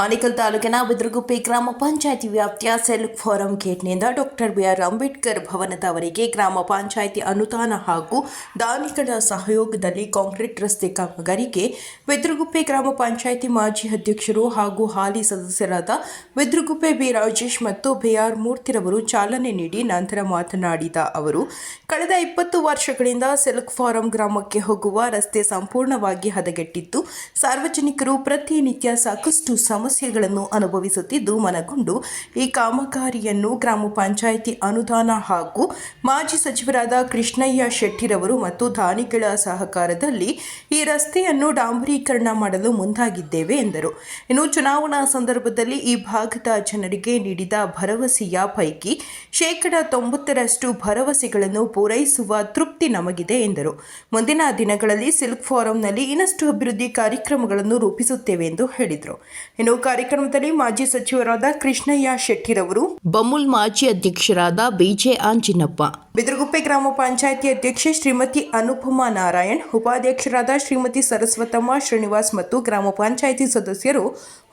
ಆನೇಕಲ್ ತಾಲೂಕಿನ ಬಿದ್ರಗುಪ್ಪೆ ಗ್ರಾಮ ಪಂಚಾಯಿತಿ ವ್ಯಾಪ್ತಿಯ ಸೆಲ್ಫ್ ಫೋರಂ ಗೇಟ್ನಿಂದ ಡಾಕ್ಟರ್ ಬಿಆರ್ ಅಂಬೇಡ್ಕರ್ ಭವನದವರೆಗೆ ಗ್ರಾಮ ಪಂಚಾಯಿತಿ ಅನುದಾನ ಹಾಗೂ ದಾನಿಗಳ ಸಹಯೋಗದಲ್ಲಿ ಕಾಂಕ್ರೀಟ್ ರಸ್ತೆ ಕಾಮಗಾರಿಗೆ ಬಿದ್ರಗುಪ್ಪೆ ಗ್ರಾಮ ಪಂಚಾಯಿತಿ ಮಾಜಿ ಅಧ್ಯಕ್ಷರು ಹಾಗೂ ಹಾಲಿ ಸದಸ್ಯರಾದ ಬಿದ್ರಗುಪ್ಪೆ ಬಿ ರಾಜೇಶ್ ಮತ್ತು ಬಿಆರ್ ಮೂರ್ತಿರವರು ಚಾಲನೆ ನೀಡಿ ನಂತರ ಮಾತನಾಡಿದ ಅವರು, ಕಳೆದ ಇಪ್ಪತ್ತು ವರ್ಷಗಳಿಂದ ಸೆಲ್ಕ್ ಫಾರಂ ಗ್ರಾಮಕ್ಕೆ ಹೋಗುವ ರಸ್ತೆ ಸಂಪೂರ್ಣವಾಗಿ ಹದಗೆಟ್ಟಿದ್ದು, ಸಾರ್ವಜನಿಕರು ಪ್ರತಿನಿತ್ಯ ಸಾಕಷ್ಟು ಸಮಸ್ಯೆಗಳನ್ನು ಅನುಭವಿಸುತ್ತಿದ್ದು ಮನಗೊಂಡು ಈ ಕಾಮಗಾರಿಯನ್ನು ಗ್ರಾಮ ಪಂಚಾಯಿತಿ ಅನುದಾನ ಹಾಗೂ ಮಾಜಿ ಸಚಿವರಾದ ಕೃಷ್ಣಯ್ಯ ಶೆಟ್ಟಿರವರು ಮತ್ತು ದಾನಿಗಳ ಸಹಕಾರದಲ್ಲಿ ಈ ರಸ್ತೆಯನ್ನು ಡಾಂಬರೀಕರಣ ಮಾಡಲು ಮುಂದಾಗಿದ್ದೇವೆ ಎಂದರು. ಇನ್ನು ಚುನಾವಣಾ ಸಂದರ್ಭದಲ್ಲಿ ಈ ಭಾಗದ ಜನರಿಗೆ ನೀಡಿದ ಭರವಸೆಯ ಪೈಕಿ ಶೇಕಡ ತೊಂಬತ್ತರಷ್ಟು ಭರವಸೆಗಳನ್ನು ಪೂರೈಸುವ ತೃಪ್ತಿ ನಮಗಿದೆ ಎಂದರು. ಮುಂದಿನ ದಿನಗಳಲ್ಲಿ ಸಿಲ್ಕ್ ಫಾರಂನಲ್ಲಿ ಇನ್ನಷ್ಟು ಅಭಿವೃದ್ಧಿ ಕಾರ್ಯಕ್ರಮಗಳನ್ನು ರೂಪಿಸುತ್ತೇವೆ ಎಂದು ಹೇಳಿದರು. ಇನ್ನು ಕಾರ್ಯಕ್ರಮದಲ್ಲಿ ಮಾಜಿ ಸಚಿವರಾದ ಕೃಷ್ಣಯ್ಯ ಶೆಟ್ಟಿರವರು ಬಮುಲ್ ಮಾಜಿ ಅಧ್ಯಕ್ಷರಾದ ಬಿಜೆ ಆಂಜಿನಪ್ಪ. ಬಿದರಗುಪ್ಪೆ ಗ್ರಾಮ ಪಂಚಾಯಿತಿ ಅಧ್ಯಕ್ಷೆ ಶ್ರೀಮತಿ ಅನುಪಮಾ ನಾರಾಯಣ್ ಉಪಾಧ್ಯಕ್ಷರಾದ ಶ್ರೀಮತಿ ಸರಸ್ವತಮ್ಮ ಶ್ರೀನಿವಾಸ್ ಮತ್ತು ಗ್ರಾಮ ಪಂಚಾಯಿತಿ ಸದಸ್ಯರು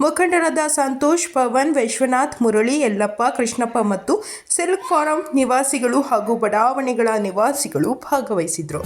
ಮುಖಂಡರಾದ ಸಂತೋಷ್ ಪವನ್ ವಿಶ್ವನಾಥ್ ಮುರಳಿ ಯಲ್ಲಪ್ಪ ಕೃಷ್ಣಪ್ಪ ಮತ್ತು ಸಿಲ್ಕ್ ಫಾರಂ ನಿವಾಸಿಗಳು ಹಾಗೂ ಬಡಾವಣೆಗಳ ನಿವಾಸಿಗಳು ಭಾಗವಹಿಸಿದ್ರು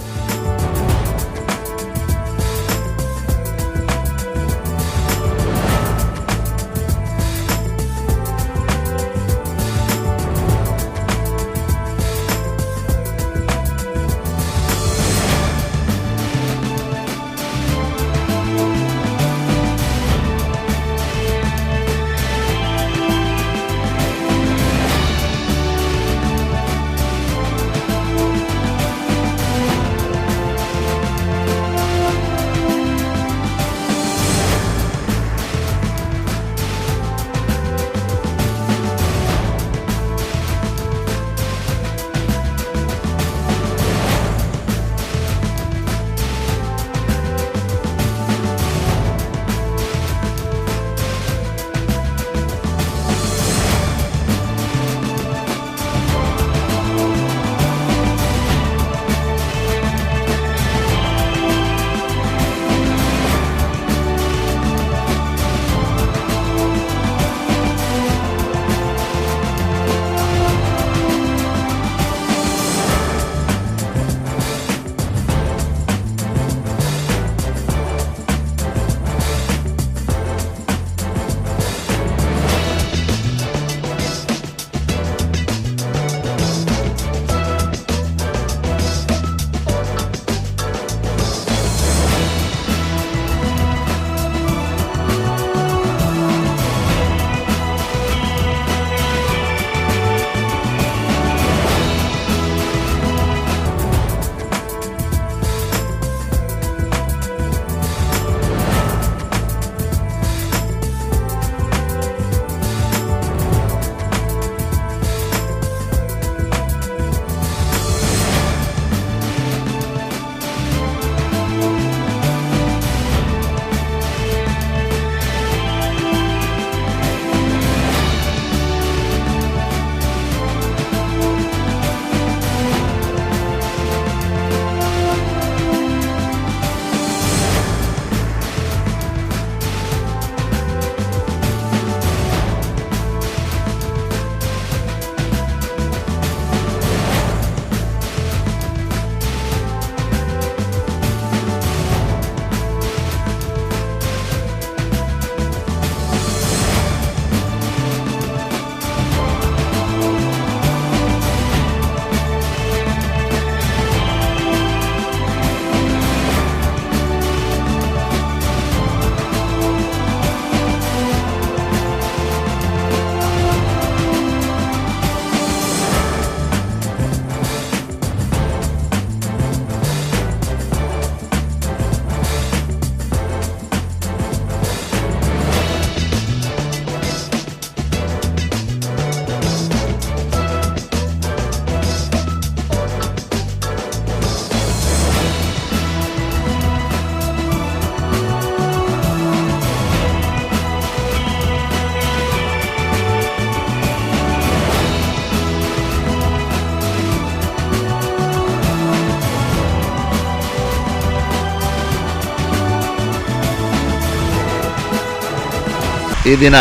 ಈ ದಿನ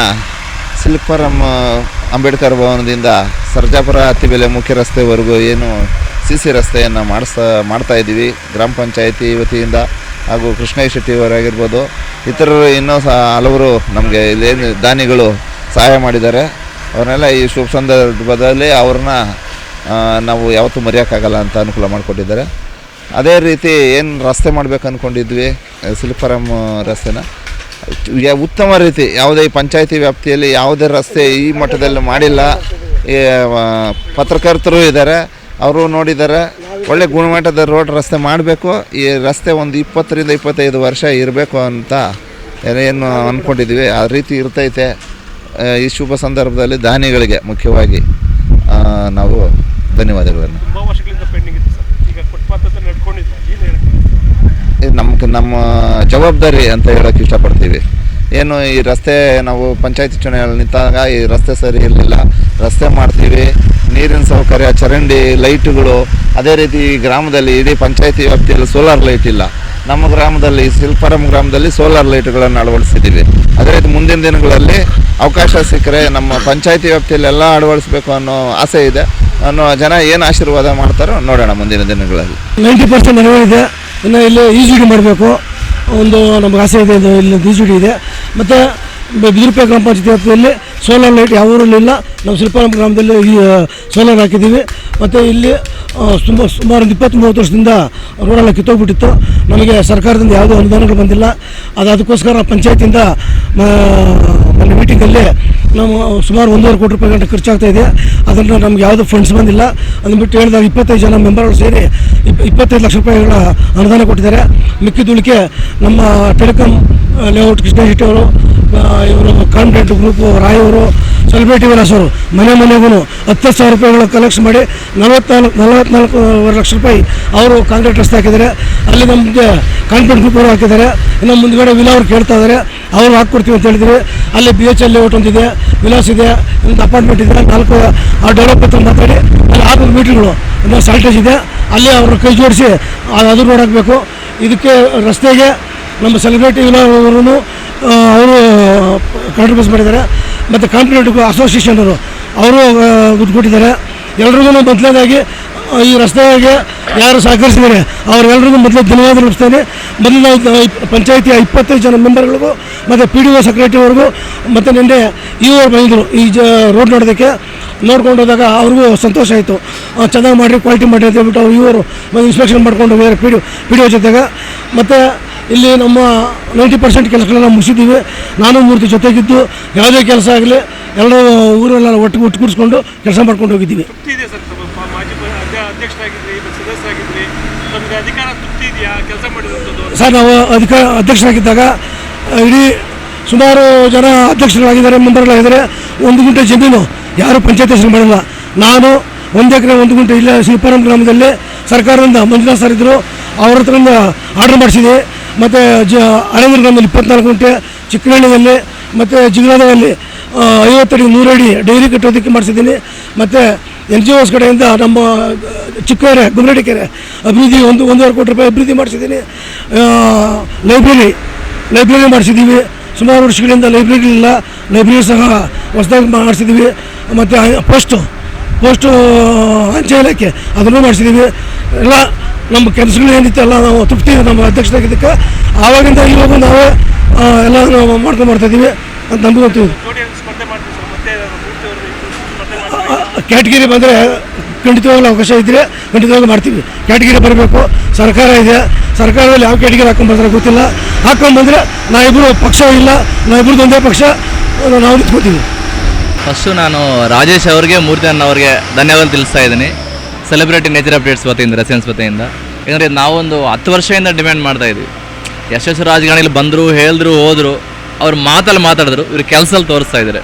ಸಿಲ್ಕ್ವರಂ ಅಂಬೇಡ್ಕರ್ ಭವನದಿಂದ ಸರ್ಜಾಪುರ ಹತ್ತಿಬೆಲೆ ಮುಖ್ಯ ರಸ್ತೆವರೆಗೂ ಏನು ಸಿ ಸಿ ರಸ್ತೆಯನ್ನು ಮಾಡಿಸ್ತಾ, ಮಾಡ್ತಾ ಇದ್ದೀವಿ. ಗ್ರಾಮ ಪಂಚಾಯತಿ ವತಿಯಿಂದ ಹಾಗೂ ಕೃಷ್ಣಯ್ಯ ಶೆಟ್ಟಿಯವರಾಗಿರ್ಬೋದು. ಇತರರು ಇನ್ನೂ ಸಹ ಹಲವರು ನಮಗೆ ಇಲ್ಲೇನು ದಾನಿಗಳು ಸಹಾಯ ಮಾಡಿದ್ದಾರೆ. ಅವ್ರನ್ನೆಲ್ಲ ಈ ಶುಭ ಸಂದರ್ಭದಲ್ಲಿ ಅವ್ರನ್ನ ನಾವು ಯಾವತ್ತೂ ಮರೆಯೋಕ್ಕಾಗಲ್ಲ ಅಂತ ಅನುಕೂಲ ಮಾಡಿಕೊಟ್ಟಿದ್ದಾರೆ. ಅದೇ ರೀತಿ ಏನು ರಸ್ತೆ ಮಾಡಬೇಕು ಅಂದ್ಕೊಂಡಿದ್ವಿ ಸಿಲ್ಪರಂ ರಸ್ತೆನ. ಉತ್ತಮ ರೀತಿ ಯಾವುದೇ ಪಂಚಾಯಿತಿ ವ್ಯಾಪ್ತಿಯಲ್ಲಿ ಯಾವುದೇ ರಸ್ತೆ ಈ ಮಟ್ಟದಲ್ಲಿ ಮಾಡಿಲ್ಲ. ಪತ್ರಕರ್ತರು ಇದ್ದಾರೆ, ಅವರು ನೋಡಿದ್ದಾರೆ, ಒಳ್ಳೆ ಗುಣಮಟ್ಟದ ರೋಡ್ ರಸ್ತೆ ಮಾಡಬೇಕು, ಈ ರಸ್ತೆ ಒಂದು ಇಪ್ಪತ್ತರಿಂದ ಇಪ್ಪತ್ತೈದು ವರ್ಷ ಇರಬೇಕು ಅಂತ ಏನು ಅಂದ್ಕೊಂಡಿದ್ವಿ ಆ ರೀತಿ ಇರ್ತೈತೆ. ಈ ಶುಭ ಸಂದರ್ಭದಲ್ಲಿ ದಾನಿಗಳಿಗೆ ಮುಖ್ಯವಾಗಿ ನಾವು ಧನ್ಯವಾದಗಳನ್ನು ತುಂಬ ವರ್ಷಗಳಿಂದ ಪೆಂಡಿಂಗ್ ಇತ್ತು ಸರ್ ಈಗ ಫುಟ್ಪಾತ್ ಹತ್ರ ನಡ್ಕೊಂಡಿದ್ದೆ ಏನು ಹೇಳಕ್ಕೆ ಇದು ನಮ್ಗೆ ನಮ್ಮ ಜವಾಬ್ದಾರಿ ಅಂತ ಹೇಳೋಕೆ ಇಷ್ಟಪಡ್ತೀವಿ. ಏನು ಈ ರಸ್ತೆ ನಾವು ಪಂಚಾಯತಿ ಚುನಾವಣೆಯಲ್ಲಿ ನಿಂತಾಗ ಈ ರಸ್ತೆ ಸರಿ ಇರಲಿಲ್ಲ. ರಸ್ತೆ ಮಾಡ್ತೀವಿ, ನೀರಿನ ಸೌಕರ್ಯ, ಚರಂಡಿ, ಲೈಟುಗಳು, ಅದೇ ರೀತಿ ಗ್ರಾಮದಲ್ಲಿ ಇಡೀ ಪಂಚಾಯತಿ ವ್ಯಾಪ್ತಿಯಲ್ಲಿ ಸೋಲಾರ್ ಲೈಟ್ ಇಲ್ಲ. ನಮ್ಮ ಗ್ರಾಮದಲ್ಲಿ ಸಿಲ್ಪರಂ ಗ್ರಾಮದಲ್ಲಿ ಸೋಲಾರ್ ಲೈಟ್ಗಳನ್ನು ಅಳವಡಿಸಿದ್ದೀವಿ. ಅದೇ ರೀತಿ ಮುಂದಿನ ದಿನಗಳಲ್ಲಿ ಅವಕಾಶ ಸಿಕ್ಕರೆ ನಮ್ಮ ಪಂಚಾಯತಿ ವ್ಯಾಪ್ತಿಯಲ್ಲಿ ಎಲ್ಲ ಅಳವಡಿಸ್ಬೇಕು ಅನ್ನೋ ಆಸೆ ಇದೆ. ಅನ್ನೋ ಜನ ಏನು ಆಶೀರ್ವಾದ ಮಾಡ್ತಾರೋ ನೋಡೋಣ ಮುಂದಿನ ದಿನಗಳಲ್ಲಿ. ನೈಂಟಿ ಪರ್ಸೆಂಟ್ ನೆರವೇರಿದೆ ಇನ್ನು ಇಲ್ಲಿ ಈಜುಡಿ ಮಾಡಬೇಕು. ಒಂದು ನಮ್ಗೆ ಆಸೆ ಇದೆ ಇದು, ಇಲ್ಲಿ ಈಜುಡಿ ಇದೆ. ಮತ್ತು ಬಿದಿರುಪೆ ಗ್ರಾಮ ಪಂಚಾಯತಿ ಸೋಲಾರ್ ಲೈಟ್ ಯಾವ ಊರಲ್ಲಿ ಇಲ್ಲ. ನಾವು ಶಿಲ್ಪಾರಾಮ ಗ್ರಾಮದಲ್ಲಿ ಈ ಸೋಲಾರ್ ಹಾಕಿದ್ದೀವಿ. ಮತ್ತು ಇಲ್ಲಿ ತುಂಬ ಸುಮಾರು ಒಂದು ಇಪ್ಪತ್ತು ಮೂವತ್ತು ವರ್ಷದಿಂದ ರೋಡೆಲ್ಲ ಕಿತ್ತೋಗ್ಬಿಟ್ಟಿತ್ತು. ನಮಗೆ ಸರ್ಕಾರದಿಂದ ಯಾವುದೇ ಅನುದಾನಗಳು ಬಂದಿಲ್ಲ. ಅದು ಅದಕ್ಕೋಸ್ಕರ ಪಂಚಾಯತಿಯಿಂದ ಮೀಟಿಂಗಲ್ಲಿ ನಾವು ಸುಮಾರು ಒಂದೂವರೆ ಕೋಟಿ ರೂಪಾಯಿ ಗಂಟೆ ಖರ್ಚಾಗ್ತಾ ಇದೆ. ಅದನ್ನು ನಮ್ಗೆ ಯಾವುದು ಫಂಡ್ಸ್ ಬಂದಿಲ್ಲ. ಅಂದ್ಬಿಟ್ಟು ಹೇಳಿದಾಗ ಇಪ್ಪತ್ತೈದು ಜನ ಮೆಂಬರ್ಗಳು ಸೇರಿ ಇಪ್, ಇಪ್ಪತ್ತೈದು ಲಕ್ಷ ರೂಪಾಯಿಗಳ ಅನುದಾನ ಕೊಟ್ಟಿದ್ದಾರೆ. ಮಿಕ್ಕಿದುಳಿಕೆ ನಮ್ಮ ಟೆಲಿಕಾಂ ಲೇಔಟ್ ಕೃಷ್ಣ ಶೆಟ್ಟಿಯವರು ಇವರು ಕಾನ್ಫಿಡೆಂಟ್ ಗ್ರೂಪು ರಾಯವರು ಸೆಲೆಬ್ರಿಟಿ ವಿಲಾಸ್ ಅವರು, ಮನೆ ಮನೆಗೂ ಹತ್ತು ಸಾವಿರ ರೂಪಾಯಿಗಳ ಕಲೆಕ್ಷನ್ ಮಾಡಿ ನಲವತ್ನಾಲ್ಕು, ನಲವತ್ನಾಲ್ಕೂವರೆ ಲಕ್ಷ ರೂಪಾಯಿ ಅವರು ಕಾಂಕ್ರೀಟ್ ರಸ್ತೆ ಹಾಕಿದ್ದಾರೆ. ಅಲ್ಲಿ ನಮಗೆ ಕಾನ್ಫಿಡೆಂಟ್ ಗ್ರೂಪ್ ಅವರು ಹಾಕಿದ್ದಾರೆ. ಇನ್ನು ಮುಂದ್ಗಡೆ ವಿಲಾ ಅವ್ರು ಕೇಳ್ತಾ ಇದ್ದಾರೆ. ಅವ್ರು ಹಾಕ್ಕೊಡ್ತೀವಿ ಅಂತ ಹೇಳಿದ್ವಿ ಅಲ್ಲಿ ಬಿ ಎಚ್ ಎಲ್ ಒಂದಿದೆ, ವಿಲಾಸ್ ಇದೆ ಒಂದು ಅಪಾರ್ಟ್ಮೆಂಟ್ ಇದೆ, ನಾಲ್ಕು, ಆ ಡೆವಲಪ್ ಹತ್ರ ಮಾತಾಡಿ, ಅಲ್ಲಿ ಆರು ಮೀಟ್ರ್ಗಳು ಒಂದು ಸಾಲ್ಟೇಜ್ ಇದೆ, ಅಲ್ಲಿ ಅವ್ರ ಕೈ ಜೋಡಿಸಿ ಅದು ರೋಡ್ ಹಾಕಬೇಕು. ಇದಕ್ಕೆ ರಸ್ತೆಗೆ ನಮ್ಮ ಸೆಲೆಬ್ರಿಟಿ ಅವರು ಅವರು ಕಾಂಟ್ರಿಬ್ಯೂಸ್ ಮಾಡಿದ್ದಾರೆ. ಮತ್ತು ಕಾಂಪಿಟೇಟಿವ್ ಅಸೋಸಿಯೇಷನ್ ಅವರು ಅವರು ಉದ್ಕೊಟ್ಟಿದ್ದಾರೆ. ಕೊಟ್ಟಿದ್ದಾರೆ ಎಲ್ರಿಗೂ ಮೊದಲನೇದಾಗಿ ಈ ರಸ್ತೆಗೆ ಯಾರು ಸಹಕರಿಸಿದ್ದಾರೆ? ಅವರೆಲ್ಲರಿಗೂ ಮೊದಲು ಧನ್ಯವಾದ ತಿಳಿಸ್ತೇನೆ. ಮೊದಲು ನಾವು ಪಂಚಾಯತಿಯ ಇಪ್ಪತ್ತೈದು ಜನ ಮೆಂಬರ್ಗಳಿಗೂ ಮತ್ತು ಪಿ ಡಿ ಒ ಸೆಕ್ರೆಟರಿವರೆಗೂ ಮತ್ತು ನಿನ್ನೆ ಇ ಅವ್ರು ಬಂದಿದ್ದರು ಈ ಜ ರೋಡ್ ನೋಡೋದಕ್ಕೆ. ನೋಡ್ಕೊಂಡು ಹೋದಾಗ ಅವ್ರಿಗೂ ಸಂತೋಷ ಆಯಿತು. ಚೆನ್ನಾಗಿ ಮಾಡಿರಿ ಕ್ವಾಲಿಟಿ ಮಾಡಿ ಅಂತ ಹೇಳ್ಬಿಟ್ಟು ಅವ್ರು ಇವರು ಇನ್ಸ್ಪೆಕ್ಷನ್ ಮಾಡ್ಕೊಂಡು ಹೋಗಿದ್ದಾರೆ P D P D O ಜೊತೆಗೆ. ಮತ್ತು ಇಲ್ಲಿ ನಮ್ಮ ನೈಂಟಿ ಪರ್ಸೆಂಟ್ ಕೆಲಸಗಳೆಲ್ಲ ಮುಗಿಸಿದ್ದೀವಿ. ನಾನು ಮೂರ್ತಿ ಜೊತೆಗಿದ್ದು. ಯಾವುದೇ ಕೆಲಸ ಆಗಲಿ, ಎಲ್ಲರೂ ಊರೆಲ್ಲ ಒಟ್ಟು ಒಟ್ಟು ಒಟ್ಟುಗೂಡಿಸ್ಕೊಂಡು ಕೆಲಸ ಮಾಡ್ಕೊಂಡು ಹೋಗಿದ್ದೀವಿ. ಸರ್, ನಾವು ಅಧಿಕಾರ ಅಧ್ಯಕ್ಷರಾಗಿದ್ದಾಗ, ಇಡೀ ಸುಮಾರು ಜನ ಅಧ್ಯಕ್ಷರಾಗಿದ್ದಾರೆ ಮೆಂಬರ್ಗಳಾಗಿದ್ದಾರೆ ಒಂದು ಗುಂಟೆ ಜಮೀನು ಯಾರು ಪಂಚಾಯತ್ ಹೆಸರು ಮಾಡಿಲ್ಲ. ನಾನು ಒಂದು ಎಕರೆ ಒಂದು ಗುಂಟೆ ಇಲ್ಲೇ ಶಿಲ್ಪಾರಾಮ್ ಗ್ರಾಮದಲ್ಲಿ ಸರ್ಕಾರದಿಂದ ಮಂಜುನಾಥ್ ಸರ್ ಇದ್ದರು ಅವ್ರ ಹತ್ರದಿಂದ ಆರ್ಡರ್ ಮಾಡಿಸಿದೆ. ಮತ್ತು ಜ ಹಳೆಮೂರು ಗ್ರಾಮದಲ್ಲಿ ಇಪ್ಪತ್ನಾಲ್ಕು ಗುಂಟೆ, ಚಿಕ್ಕನಹಳ್ಳಿಯಲ್ಲಿ, ಮತ್ತು ಜಿಗ್ನಾದಲ್ಲಿ ಐವತ್ತಡಿ ನೂರಡಿ ಡೈರಿ ಕಟ್ಟೋದಕ್ಕೆ ಮಾಡಿಸಿದ್ದೀನಿ. ಮತ್ತು ಎನ್ ಜಿ ಓಸ್ ಕಡೆಯಿಂದ ನಮ್ಮ ಚಿಕ್ಕೇರೆ ಗುಮ್ರಡಿ ಕೆರೆ ಅಭಿವೃದ್ಧಿ ಒಂದು, ಒಂದೂವರೆ ಕೋಟಿ ರೂಪಾಯಿ ಅಭಿವೃದ್ಧಿ ಮಾಡಿಸಿದ್ದೀನಿ. Library library ಮಾಡಿಸಿದ್ದೀವಿ. ಸುಮಾರು ವರ್ಷಗಳಿಂದ ಲೈಬ್ರರಿ ಇಲ್ಲ. ಲೈಬ್ರರಿ ಸಹ ಹೊಸದಾಗಿ ಮಾಡಿಸಿದ್ದೀವಿ. ಮತ್ತು ಪೋಸ್ಟು ಪೋಸ್ಟು, ಅಂಚೆ ಇಲಾಖೆ ಅದನ್ನು ಮಾಡಿಸಿದ್ದೀವಿ. ಎಲ್ಲ ನಮ್ಮ ಕೆಲಸಗಳು ಏನಿತ್ತು ಎಲ್ಲ ನಾವು ತೃಪ್ತಿ, ನಮ್ಮ ಅಧ್ಯಕ್ಷರಾಗಿದ್ದಕ್ಕೆ ಆವಾಗಿಂದ ಇವಾಗ ನಾವೇ ಎಲ್ಲ ನಾವು ಮಾಡ್ಕೊಂಡು ಮಾಡ್ತಾಯಿದ್ದೀವಿ ಅಂತ ನಮಗಂತೂ ಜೋಡಿ ಸ್ಪರ್ಧೆ ಮಾಡ್ತೀವಿ ಸರ್ ಮತ್ತೆ ಮೂರ್ತಿ ಅವರು ಸ್ಪರ್ಧೆ ಮಾಡ್ತೀವಿ ಕ್ಯಾಟಗಿರಿ ಬಂದರೆ ಖಂಡಿತವಾಗ್ಲೂ ಅವಕಾಶ ಇದ್ದರೆ ಖಂಡಿತವಾಗ್ಲೂ ಮಾಡ್ತೀವಿ. ಕ್ಯಾಟಗಿರಿ ಬರಬೇಕು, ಸರ್ಕಾರ ಇದೆ. ಸರ್ಕಾರದಲ್ಲಿ ಯಾವ ಕ್ಯಾಟಗಿರಿ ಹಾಕೊಂಡ್ಬರ್ತಾರೆ ಗೊತ್ತಿಲ್ಲ. ಹಾಕೊಂಡ್ಬಂದರೆ ನಾವಿಬ್ಬರು ಪಕ್ಷ ಇಲ್ಲ ನಾವಿಬ್ಬರದ್ದು ಒಂದೇ ಪಕ್ಷ, ನಾವು ನಿಂತ್ಕೋತೀವಿ. ಫಸ್ಟು ನಾನು ರಾಜೇಶ್ ಅವರಿಗೆ ಮೂರ್ತಿ ಅವ್ರಿಗೆ ಧನ್ಯವಾದ ತಿಳಿಸ್ತಾ ಇದ್ದೀನಿ. ಸೆಲೆಬ್ರಿಟಿ ನೇಚರ್ ಅಪ್ಡೇಟ್ಸ್ ವತಿಯಿಂದ ರೆಸೆನ್ಸ್ ವತಿಯಿಂದ. ಯಾಕಂದರೆ ನಾವೊಂದು ಹತ್ತು ವರ್ಷದಿಂದ ಡಿಮ್ಯಾಂಡ್ ಮಾಡ್ತಾ ಇದ್ವಿ ಯಶಸ್ವಿ ರಾಜಕಾರಣಿಗಳು ಬಂದರು, ಹೇಳಿದ್ರು, ಹೋದರು, ಅವ್ರು ಮಾತಲ್ಲಿ ಮಾತಾಡಿದ್ರು, ಇವ್ರು ಕೆಲಸದಲ್ಲಿ ತೋರಿಸ್ತಾ ಇದ್ದಾರೆ.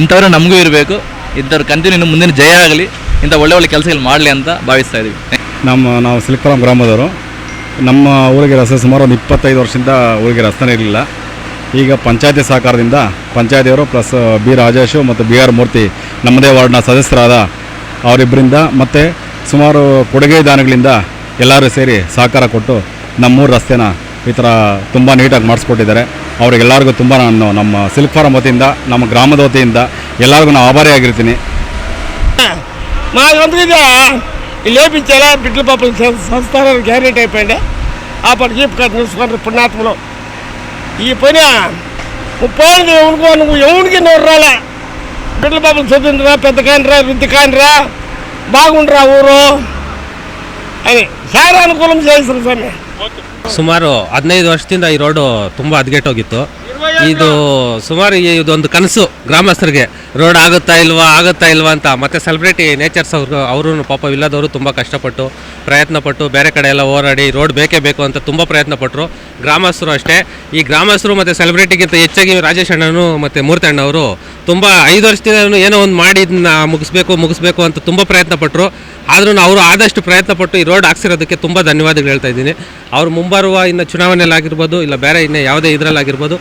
ಇಂಥವ್ರು ನಮಗೂ ಇರಬೇಕು. ಇಂಥವ್ರು ಕಂಟಿನ್ಯೂ ಇನ್ನು ಮುಂದಿನ ಜಯ ಆಗಲಿ, ಇಂಥ ಒಳ್ಳೆ ಒಳ್ಳೆ ಕೆಲಸಗಳು ಮಾಡಲಿ ಅಂತ ಭಾವಿಸ್ತಾ ಇದ್ದೀವಿ ನಮ್ಮ, ನಾವು ಸಿಲ್ಕರಾಮ್ ಗ್ರಾಮದವರು. ನಮ್ಮ ಊರಿಗೆ ರಸ್ತೆ ಸುಮಾರು ಒಂದು ಇಪ್ಪತ್ತೈದು ವರ್ಷದಿಂದ ಊರಿಗೆ ರಸ್ತೆನೇ ಇರಲಿಲ್ಲ. ಈಗ ಪಂಚಾಯತಿ ಸಹಕಾರದಿಂದ ಪಂಚಾಯತಿಯವರು ಪ್ಲಸ್ ಬಿ ರಾಜೇಶು ಮತ್ತು ಬಿ ಆರ್ ಮೂರ್ತಿ ನಮ್ಮದೇ ವಾರ್ಡ್ನ ಸದಸ್ಯರಾದ ಅವರಿಬ್ಬರಿಂದ ಮತ್ತು ಸುಮಾರು ಕೊಡುಗೆ ದಾನಗಳಿಂದ ಎಲ್ಲರೂ ಸೇರಿ ಸಹಕಾರ ಕೊಟ್ಟು ನಮ್ಮೂರು ರಸ್ತೆನ ಈ ಥರ ತುಂಬ ನೀಟಾಗಿ ಮಾಡಿಸ್ಕೊಟ್ಟಿದ್ದಾರೆ. ಅವರಿಗೆಲ್ಲರಿಗೂ ತುಂಬ ನಾನು ನಮ್ಮ ಸಿಲ್ಕ್ ಫಾರಮ್ ವತಿಯಿಂದ ನಮ್ಮ ಗ್ರಾಮದ ವತಿಯಿಂದ ಎಲ್ಲರಿಗೂ ನಾನು ಆಭಾರಿಯಾಗಿರ್ತೀನಿ ನಾನು ಅಂದ್ರಿಂದ ಇಲ್ಲಿ ಏ ಬಿಟ್ಲು ಪಾಪ ಸಂಸ್ಥಾನ ಗ್ಯಾರಂಟಿ ಐಪಾಂಡೆ ಆ ಪಟ್ ಜೀಪ್ ಕಾರ್ಡ್ ನಿಲ್ಸ್ಕೊಂಡ್ರೆ ಪುಣ್ಯಾತ್ಮಲು ಈ ಪೈನ ಉಪ್ಪಾಯಿ ಇವ್ನಿಗೂ ಅವನು ಯೌನಿಗೆ ನೋಡ್ರಲ್ಲ. ಬಿಟ್ಲು ಪಾಪ ಸ್ವತಂತ್ರ ಪೆದ್ದ ಕಾಣ್ರ ವೃದ್ಧಿ ಕಾಣ್ರ ಬಾಗುಂಡ್ರ ಊರು. ಅದೇ ಸಾರ ಅನುಕೂಲ ಸಾಯಿಸ್ರಿ ಸ್ವಾಮಿ. ಓಕೆ ಸುಮಾರು ಹದಿನೈದು ವರ್ಷದಿಂದ ಈ ರೋಡು ತುಂಬ ಹದಗೆಟ್ಟೋಗಿತ್ತು. ಇದು ಸುಮಾರು ಇದೊಂದು ಕನಸು ಗ್ರಾಮಸ್ಥರಿಗೆ. ರೋಡ್ ಆಗುತ್ತಾ ಇಲ್ವಾ ಆಗುತ್ತಾ ಇಲ್ವಾ ಅಂತ. ಮತ್ತೆ ಸೆಲೆಬ್ರಿಟಿ ನೇಚರ್ಸ್ ಅವರು ಅವರು ಪಾಪ ಇಲ್ಲದವರು ತುಂಬ ಕಷ್ಟಪಟ್ಟು, ಪ್ರಯತ್ನಪಟ್ಟು ಬೇರೆ ಕಡೆ ಎಲ್ಲ ಹೋರಾಡಿ ರೋಡ್ ಬೇಕೇ ಬೇಕು ಅಂತ ತುಂಬ ಪ್ರಯತ್ನಪಟ್ಟರು ಗ್ರಾಮಸ್ಥರು ಅಷ್ಟೇ. ಈ ಗ್ರಾಮಸ್ಥರು ಮತ್ತು ಸೆಲೆಬ್ರಿಟಿಗಿಂತ ಹೆಚ್ಚಾಗಿ ರಾಜೇಶ್ ಅಣ್ಣನು ಮತ್ತು ಮೂರ್ತಿ ಅಣ್ಣವರು ತುಂಬ ಐದು ವರ್ಷದಿಂದ ಏನೋ ಒಂದು ಮಾಡಿ ಇದನ್ನ ಮುಗಿಸ್ಬೇಕು ಮುಗಿಸ್ಬೇಕು ಅಂತ ತುಂಬ ಪ್ರಯತ್ನಪಟ್ಟರು ಆದ್ರೂ ಅವರು ಆದಷ್ಟು ಪ್ರಯತ್ನಪಟ್ಟು ಈ ರೋಡ್ ಹಾಕ್ಸಿರೋದಕ್ಕೆ ತುಂಬ ಧನ್ಯವಾದಗಳು ಹೇಳ್ತಾ ಇದ್ದೀನಿ. ಅವ್ರು ಮುಂಬರುವ ಇನ್ನು ಚುನಾವಣೆಯಲ್ಲಾಗಿರ್ಬೋದು, ಇಲ್ಲ ಬೇರೆ ಇನ್ನೂ ಯಾವುದೇ ಇದರಲ್ಲಾಗಿರ್ಬೋದು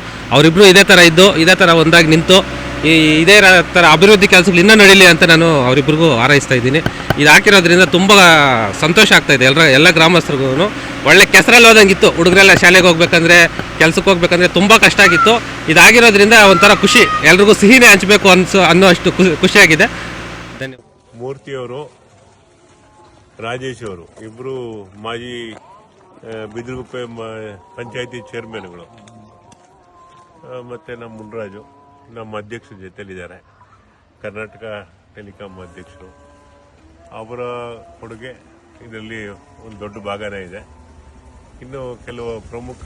ಅವರಿಬ್ಬರು ಇದೇ ಥರ ಇದ್ದು, ಇದೇ ಥರ ಒಂದಾಗಿ ನಿಂತು, ಈ ಇದೇ ಥರ ಅಭಿವೃದ್ಧಿ ಕೆಲಸಗಳು ಇನ್ನೂ ನಡೀಲಿ ಅಂತ ನಾನು ಅವರಿಬ್ಬರಿಗೂ ಹಾರೈಸ್ತಾ ಇದ್ದೀನಿ. ಇದು ಹಾಕಿರೋದ್ರಿಂದ ತುಂಬ ಸಂತೋಷ ಆಗ್ತಾ ಇದೆ ಎಲ್ಲರ ಎಲ್ಲ ಗ್ರಾಮಸ್ಥರಿಗೂ ಒಳ್ಳೆ ಕೆಸರಲ್ಲಿ ಹೋದಂಗಿತ್ತು ಹುಡುಗರೆಲ್ಲ ಶಾಲೆಗೆ ಹೋಗ್ಬೇಕಂದ್ರೆ, ಕೆಲಸಕ್ಕೆ ಹೋಗ್ಬೇಕಂದ್ರೆ ತುಂಬ ಕಷ್ಟ ಆಗಿತ್ತು. ಇದಾಗಿರೋದ್ರಿಂದ ಒಂಥರ ಖುಷಿ, ಎಲ್ರಿಗೂ ಸಿಹಿನೇ ಹಂಚಬೇಕು ಅನ್ಸು ಅನ್ನೋ ಅಷ್ಟು ಖುಷಿ- ಖುಷಿಯಾಗಿದೆ ಮೂರ್ತಿಯವರು, ರಾಜೇಶ್ ಅವರು ಇಬ್ಬರು ಮಾಜಿ ಬಿದ್ರಗುಪ್ಪೆ ಪಂಚಾಯತಿ ಚೇರ್ಮನ್ಗಳು. ಮತ್ತೆ ನಮ್ಮ ಮುನ್ರಾಜು, ನಮ್ಮ ಅಧ್ಯಕ್ಷರ ಜೊತೆಯಲ್ಲಿದ್ದಾರೆ ಕರ್ನಾಟಕ ಟೆಲಿಕಾಂ ಅಧ್ಯಕ್ಷರು. ಅವರ ಕೊಡುಗೆ ಇದರಲ್ಲಿ ಒಂದು ದೊಡ್ಡ ಭಾಗನೇ ಇದೆ. ಇನ್ನು ಕೆಲವು ಪ್ರಮುಖ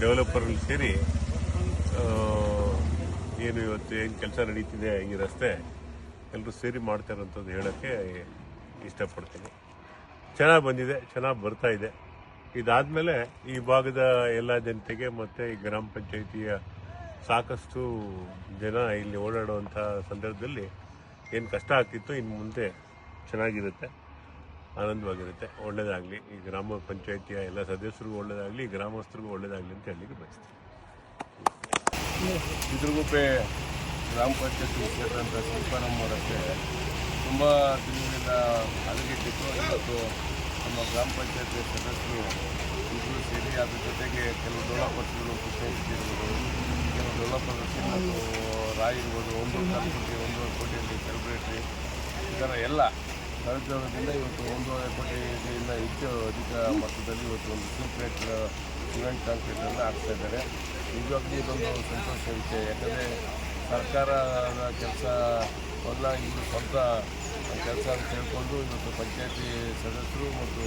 ಡೆವಲಪರ್ಗಳು ಸೇರಿ ಏನು ಇವತ್ತು ಏನು ಕೆಲಸ ನಡೀತಿದೆ ಈ ರಸ್ತೆ ಎಲ್ಲರೂ ಸೇರಿ ಮಾಡ್ತಾರಂಥದ್ದು ಹೇಳೋಕ್ಕೆ ಇಷ್ಟಪಡ್ತೀನಿ. ಚೆನ್ನಾಗಿ ಬಂದಿದೆ, ಚೆನ್ನಾಗಿ ಬರ್ತಾ ಇದೆ. ಇದಾದಮೇಲೆ ಈ ಭಾಗದ ಎಲ್ಲ ಜನತೆಗೆ ಮತ್ತು ಈ ಗ್ರಾಮ ಪಂಚಾಯಿತಿಯ ಸಾಕಷ್ಟು ಜನ ಇಲ್ಲಿ ಓಡಾಡುವಂಥ ಸಂದರ್ಭದಲ್ಲಿ ಏನು ಕಷ್ಟ ಆಗ್ತಿತ್ತು ಇನ್ನು ಮುಂದೆ ಚೆನ್ನಾಗಿರುತ್ತೆ, ಆನಂದವಾಗಿರುತ್ತೆ. ಒಳ್ಳೇದಾಗಲಿ. ಈ ಗ್ರಾಮ ಪಂಚಾಯಿತಿಯ ಎಲ್ಲ ಸದಸ್ಯರಿಗೂ ಒಳ್ಳೇದಾಗಲಿ ಗ್ರಾಮಸ್ಥರಿಗೂ ಒಳ್ಳೇದಾಗಲಿ ಅಂತ ಹೇಳಲಿಕ್ಕೆ ಬಯಸ್ತೀನಿ. ಚಿತ್ರಗುಪ್ಪೆ ಗ್ರಾಮ ಪಂಚಾಯತ್ ಸೇರಿದಂಥ ಶಿಲ್ಪಾರಮ್ಮ ರಸ್ತೆ ತುಂಬ ದಿನಗಳಿಂದ ಹದಗೆಟ್ಟಿತ್ತು ಇವತ್ತು ನಮ್ಮ ಗ್ರಾಮ ಪಂಚಾಯಿತಿ ಸದಸ್ಯರು ಇಬ್ಬರು ಸೇರಿ ಅದ್ರ ಜೊತೆಗೆ ಕೆಲವು ಡೆವಲಪರ್ಸ್ಗಳು ಪ್ರೋತ್ಸಾಹಿಸಿರ್ಬೋದು ಕೆಲವು ಡೆವಲಪರ್ಸ್ ಮತ್ತು ರಾಯ್ ಇರ್ಬೋದು ಒಂದೂವರೆ ಕೋಟಿ ಒಂದೂವರೆ ಕೋಟಿಯಲ್ಲಿ ಸೆಲೆಬ್ರೇಟ್ರಿ ಈ ಥರ ಎಲ್ಲ ಸಹಜದಿಂದ ಇವತ್ತು ಒಂದೂವರೆ ಕೋಟಿಯಿಂದ ಹೆಚ್ಚು ಅಧಿಕ ಮಟ್ಟದಲ್ಲಿ ಇವತ್ತು ಒಂದು ಸೀಕ್ರೆಟ್ ಇವೆಂಟ್ ಕಾಂಕ್ರೀಟನ್ನು ಆಗ್ತಾ ಇದ್ದಾರೆ. ನಿಜವಾಗ್ಲೂ ಇದೊಂದು ಸಂತೋಷ ವಿಷಯ. ಯಾಕಂದರೆ ಸರ್ಕಾರದ ಕೆಲಸ ಇವರು ಸ್ವಂತ ಕೆಲಸ ಅಂತ ಹೇಳ್ಕೊಂಡು ಇವತ್ತು ಪಂಚಾಯತಿ ಸದಸ್ಯರು ಮತ್ತು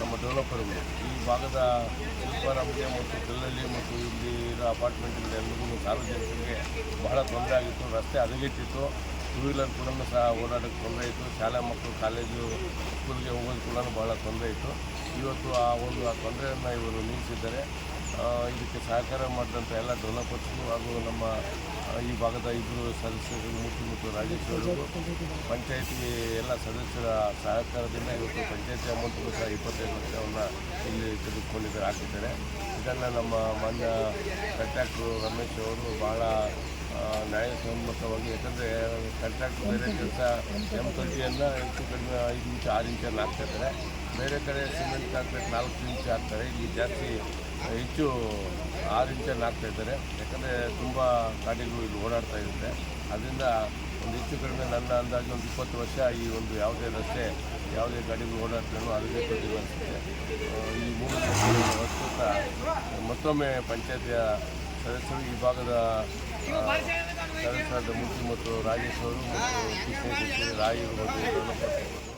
ನಮ್ಮ ಡೆವಲಪರ್ಗಳು ಈ ಭಾಗದ ಶಿಲ್ಪಾರಾಮ್ಗೆ ಮತ್ತು ಕಲ್ಲಲ್ಲಿ ಮತ್ತು ಇಲ್ಲಿ ಇರೋ ಅಪಾರ್ಟ್ಮೆಂಟ್ಗಳೆಲ್ಲರಿಗೂ ಸಾರ್ವಜನಿಕರಿಗೆ ಬಹಳ ತೊಂದರೆ ಆಗಿತ್ತು, ರಸ್ತೆ ಹದಗೆಟ್ಟಿತ್ತು ಟೂ ವೀಲರ್ ಕೂಡ ಸಹ ಓಡಾಡೋಕ್ಕೆ ತೊಂದರೆ ಇತ್ತು, ಶಾಲಾ ಮಕ್ಕಳು ಕಾಲೇಜು ಸ್ಕೂಲ್ಗೆ ಹೋಗೋದು ಕೂಡ ಬಹಳ ತೊಂದರೆ ಇತ್ತು. ಇವತ್ತು ಆ ಒಂದು ಆ ತೊಂದರೆಯನ್ನು ಇವರು ನಿಲ್ಲಿಸಿದ್ದಾರೆ. ಇದಕ್ಕೆ ಸಹಕಾರ ಮಾಡಿದಂಥ ಎಲ್ಲ ಡೆವಲಪರ್ಸ್ಗೂ ಹಾಗೂ ನಮ್ಮ ಈ ಭಾಗದ ಇಬ್ಬರು ಸದಸ್ಯರು ಮೂರ್ತಿ ಮತ್ತು ರಾಜೇಶ್ ಅವರು ಪಂಚಾಯತಿ ಎಲ್ಲ ಸದಸ್ಯರ ಸಹಕಾರದಿಂದ ಇವತ್ತು ಪಂಚಾಯತಿ ಅಮೌಂಟ್ಗೂ ಸಹ ಇಪ್ಪತ್ತೈದು ಲಕ್ಷವನ್ನು ಇಲ್ಲಿ ತೆಗೆದುಕೊಂಡಿದ್ದಾರೆ, ಹಾಕಿದ್ದಾರೆ. ಇದನ್ನು ನಮ್ಮ ಮಾನ್ಯ ಕಂಟ್ರಾಕ್ಟ್ರು ರಮೇಶ್ ಅವರು ಬಹಳ ನ್ಯಾಯಸಮ್ಮತವಾಗಿ, ಯಾಕಂದರೆ ಕಂಟ್ರಾಕ್ಟ್ರು ಬೇರೆ ಕೆಲಸ ಎಂ ತರ್ಟಿಯನ್ನು ಹೆಚ್ಚು ಕಡಿಮೆ, ಐದು ಇಂಚು ಆರು ಇಂಚನ್ನು ಹಾಕ್ತಾ ಇದ್ದಾರೆ. ಬೇರೆ ಕಡೆ ಸಿಮೆಂಟ್ ಕಾಂಕ್ರೀಟ್ ನಾಲ್ಕು ಇಂಚು ಹಾಕ್ತಾರೆ. ಇಲ್ಲಿ ಜಾಸ್ತಿ ಹೆಚ್ಚು ಆರು ಇಂಚಲ್ಲಿ ಹಾಕ್ತಾ ಇದ್ದಾರೆ. ಯಾಕಂದರೆ ತುಂಬ ಗಾಡಿಗಳು ಇಲ್ಲಿ ಓಡಾಡ್ತಾ ಇರುತ್ತೆ. ಅದರಿಂದ ಒಂದು ಹೆಚ್ಚು ಕಡಿಮೆ ನನ್ನ ಅಂದಾಜು ಒಂದು ಇಪ್ಪತ್ತು ವರ್ಷ ಈ ಒಂದು ಯಾವುದೇ ರಸ್ತೆ, ಯಾವುದೇ ಗಾಡಿಗಳು ಓಡಾಡ್ತಾರೋ ಅದಕ್ಕೆ ಕೊಟ್ಟಿಲ್ಲ ಅನಿಸುತ್ತೆ ಈ ಮೂರು ವರ್ಷ ಮತ್ತೊಮ್ಮೆ ಪಂಚಾಯತಿಯ ಸದಸ್ಯರು ಈ ಭಾಗದ ಸದಸ್ಯರಾದ ಮೂರ್ತಿ ಮತ್ತು ರಾಜೇಶ್ ಅವರು ಮತ್ತು ರಾಯರು ಇರ್ಬೋದು